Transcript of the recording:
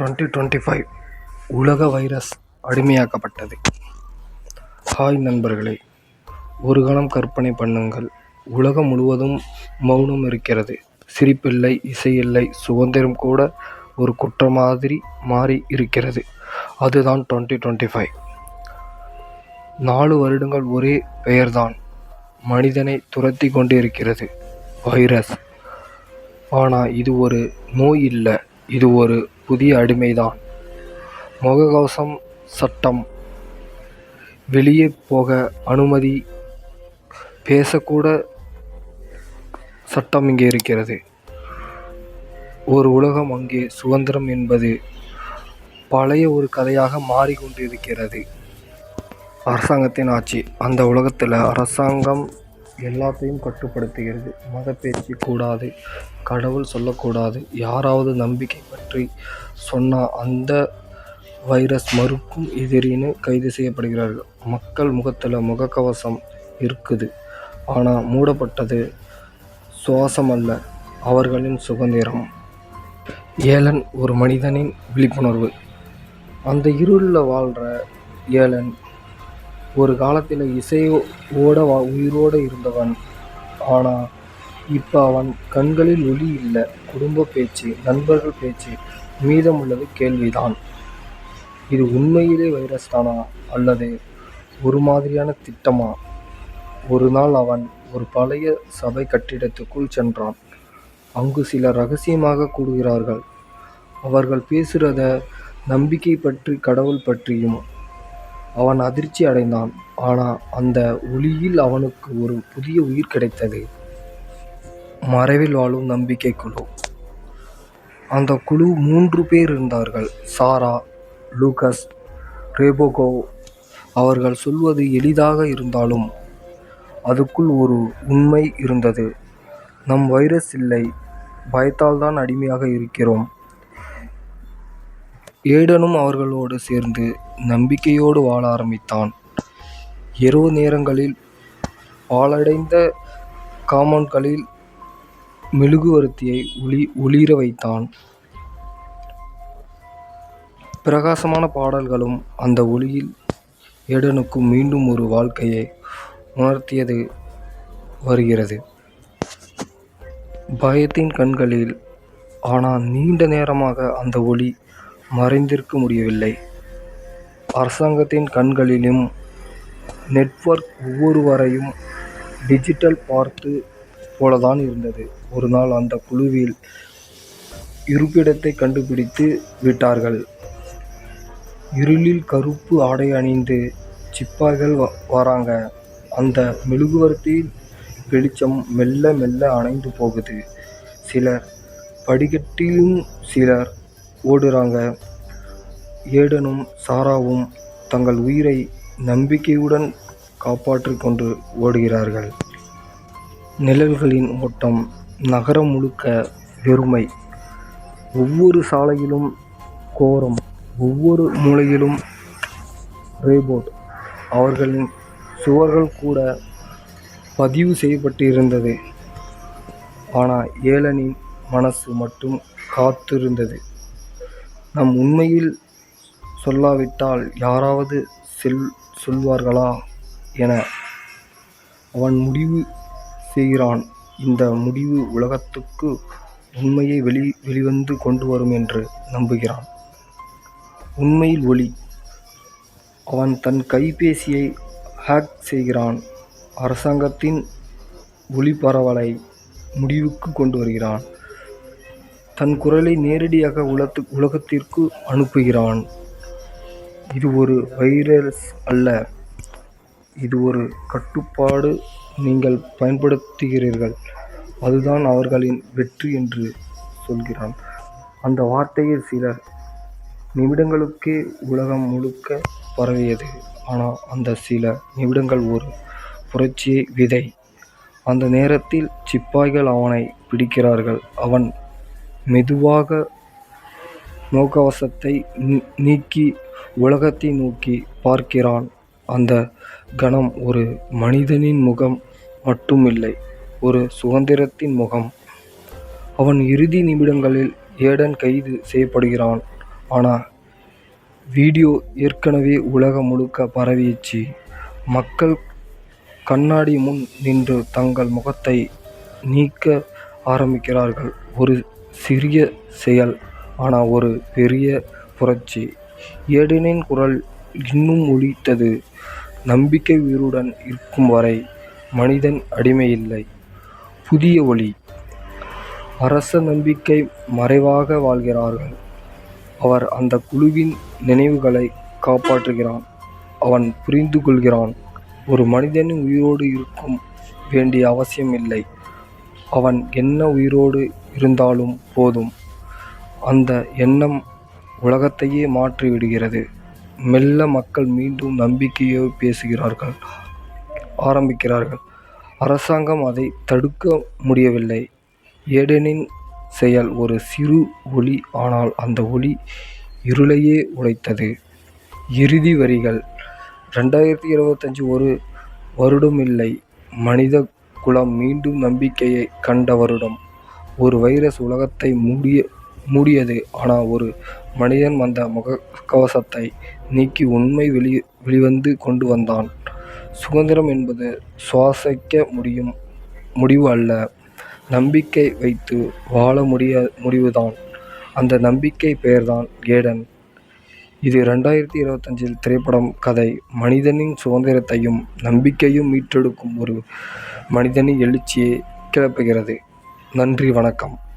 Twenty twenty five உலக virus அடிமையாக்கப்பட்டது. Hi நண்பர்களே ஒரு கணம் கற்பனை பண்ணுங்கள். உலகம் முழுவதும் மௌனம் இருக்கிறது. சிரிப்பில்லை இசையில்லை சுதந்திரம் கூட ஒரு குற்ற மாதிரி மாறி இருக்கிறது. அதுதான் டுவெண்ட்டி டுவெண்ட்டி ஃபைவ். நாலு வருடங்கள் ஒரே பெயர்தான். மனிதனை துரத்தி கொண்டு இருக்கிறது வைரஸ். ஆனால் இது ஒரு நோய் இல்லை இது ஒரு புதிய அடிமைதான். முகக்கவசம் சட்டம். வெளியே போக அனுமதி. பேசக்கூட சட்டம் இங்கே இருக்கிறது. ஒரு உலகம் அங்கே சுதந்திரம் என்பது பழைய ஒரு கதையாக மாறிக்கொண்டிருக்கிறது. அரசாங்கத்தின் ஆட்சி. அந்த உலகத்தில் அரசாங்கம் எல்லாத்தையும் கட்டுப்படுத்துகிறது. மத பேச்சு கூடாது கடவுள் சொல்லக்கூடாது யாராவது நம்பிக்கை பற்றி சொன்னால் அந்த வைரஸ் மறுக்கும் எதிரின்னு கைது செய்யப்படுகிறார்கள். மக்கள் முகத்தில் முகக்கவசம் இருக்குது. ஆனால் மூடப்பட்டது சுவாசம் அல்ல அவர்களின் சுதந்திரம். ஏலன் ஒரு மனிதனின் விழிப்புணர்வு. அந்த இருளில் வாழ்கிற ஏலன் ஒரு காலத்தில் இசையோட வா உயிரோடு இருந்தவன். ஆனால் இப்போ அவன் கண்களில் ஒளி இல்லை. குடும்ப பேச்சு நண்பர்கள் பேச்சு மீதமுள்ளது கேள்விதான். இது உண்மையிலே வைரஸ் தானா? அல்லது ஒரு மாதிரியான திட்டமா? ஒரு நாள் அவன் ஒரு பழைய சபை கட்டிடத்துக்குள் சென்றான். அங்கு சிலர் ரகசியமாக கூடுகிறார்கள் அவர்கள் பேசுகிறத நம்பிக்கை பற்றி கடவுள் பற்றியும் அவன் அதிர்ச்சி அடைந்தான். ஆனால் அந்த ஒளியில் அவனுக்கு ஒரு புதிய உயிர் கிடைத்தது. மறைவில் வாழும் நம்பிக்கை குழு. அந்த குழு மூன்று பேர் இருந்தார்கள். சாரா லூகஸ் ரேபோகோ. அவர்கள் சொல்வது எளிதாக இருந்தாலும் அதுக்குள் ஒரு உண்மை இருந்தது. நம் வைரஸ் இல்லை. பயத்தால் தான் அடிமையாக இருக்கிறோம். ஏடனும் அவர்களோடு சேர்ந்து நம்பிக்கையோடு வாழ ஆரம்பித்தான். இரவு நேரங்களில் பாழடைந்த காம்பவுண்ட்களில் மெழுகுவர்த்தியை ஒளி ஒளிர வைத்தான். பிரகாசமான பாடல்களும் அந்த ஒளியில் ஏடனுக்கு மீண்டும் ஒரு வாழ்க்கையை உணர்த்தியது வருகிறது. பயத்தின் கண்களில் ஆனால் நீண்ட நேரமாக அந்த ஒளி மறைந்திருக்க முடியவில்லை. அரசாங்கத்தின் கண்களிலும் நெட்வொர்க் ஒவ்வொருவரையும் டிஜிட்டல் பார்த்து போலதான் இருந்தது. ஒரு நாள் அந்த குழுவில் இருப்பிடத்தை கண்டுபிடித்து விட்டார்கள். இருளில் கருப்பு ஆடை அணிந்து சிப்பாய்கள் வராங்க. அந்த மெழுகுவர்த்தியில் வெளிச்சம் மெல்ல மெல்ல அணைந்து போகுது. சிலர் படிக்கட்டிலும் சிலர் ஓடுறாங்க. ஏடனும் சாராவும் தங்கள் உயிரை நம்பிக்கையுடன் காப்பாற்றிக் கொண்டு ஓடுகிறார்கள். நிழல்களின் ஓட்டம் நகரம் முழுக்க வெறுமை. ஒவ்வொரு சாலையிலும் கோரம் ஒவ்வொரு மூலையிலும் ரேபோட். அவர்களின் சுவர்கள் கூட பதிவு செய்யப்பட்டிருந்தது. ஆனால் ஏலனின் மனசு மட்டும் காத்திருந்தது. நம் உண்மையில் சொல்லாவிட்டால் யாராவது செல் சொல்வார்களா என அவன் முடிவு செய்கிறான். இந்த முடிவு உலகத்துக்கு உண்மையை வெளி வெளிவந்து கொண்டு வரும் என்று நம்புகிறான். உண்மையில் ஒளி. அவன் தன் கைபேசியை ஹேக் செய்கிறான். அரசாங்கத்தின் ஒளிபரவலை முடிவுக்கு கொண்டு வருகிறான். தன் குரலை நேரடியாக உலத்து உலகத்திற்கு அனுப்புகிறான். இது ஒரு வைரஸ் அல்ல. இது ஒரு கட்டுப்பாடு நீங்கள் பயன்படுத்துகிறீர்கள். அதுதான் அவர்களின் வெற்றி என்று சொல்கிறான். அந்த வார்த்தையில் சில நிமிடங்களுக்கே உலகம் முழுக்க பரவியது. ஆனால் அந்த சில நிமிடங்கள் ஒரு புரட்சியை விதை. அந்த நேரத்தில் சிப்பாய்கள் அவனை பிடிக்கிறார்கள். அவன் மெதுவாக முகக்கவசத்தை நீக்கி உலகத்தை நோக்கி பார்க்கிறான். அந்த கணம் ஒரு மனிதனின் முகம் மட்டும் இல்லை ஒரு சுதந்திரத்தின் முகம். அவன் இறுதி நிமிடங்களில் ஏடன் கைது செய்யப்படுகிறான். ஆனால் வீடியோ ஏற்கனவே உலகம் முழுக்க பரவியச்சு. மக்கள் கண்ணாடி முன் நின்று தங்கள் முகத்தை நீக்க ஆரம்பிக்கிறார்கள். ஒரு சிறிய செயல். ஆனால் ஒரு பெரிய புரட்சி. ஏடெனின் குரல் இன்னும் ஒலித்தது. நம்பிக்கை உயிருடன் இருக்கும் வரை மனிதன் அடிமையில்லை. புதிய ஒளி அரச நம்பிக்கை மறைவாக வாழ்கிறார்கள் அவர் அந்த குழுவின் நினைவுகளை காப்பாற்றுகிறான். அவன் புரிந்து கொள்கிறான் ஒரு மனிதனின் உயிரோடு இருக்கும் வேண்டிய அவசியம் இல்லை. அவன் என்ன உயிரோடு இருந்தாலும் போதும். அந்த எண்ணம் உலகத்தையே மாற்றிவிடுகிறது மெல்ல மக்கள் மீண்டும் நம்பிக்கையோ பேசுகிறார்கள் ஆரம்பிக்கிறார்கள். அரசாங்கம் அதை தடுக்க முடியவில்லை. ஏடெனின் செயல் ஒரு சிறு ஒலி ஆனால் அந்த ஒளி இருளையே உடைத்தது. இறுதி வரிகள் ரெண்டாயிரத்தி இருபத்தஞ்சி ஒரு வருடம் இல்லை. மனித குலம் மீண்டும் நம்பிக்கையை கண்ட வருடம். ஒரு வைரஸ் உலகத்தை மூடிய மூடியது. ஆனால் ஒரு மனிதன் அந்த முகக்கவசத்தை நீக்கி உண்மை வெளி வெளிவந்து கொண்டு வந்தான். சுதந்திரம் என்பது சுவாசிக்க முடியும் முடிவு அல்ல. நம்பிக்கை வைத்து வாழ முடிய முடிவுதான். அந்த நம்பிக்கை பெயர்தான் ஏடன். இது ரெண்டாயிரத்தி இருபத்தஞ்சில் திரைப்படம் கதை. மனிதனின் சுதந்திரத்தையும் நம்பிக்கையும் மீட்டெடுக்கும் ஒரு மனிதனின் எழுச்சியை கிளப்புகிறது. நன்றி வணக்கம்.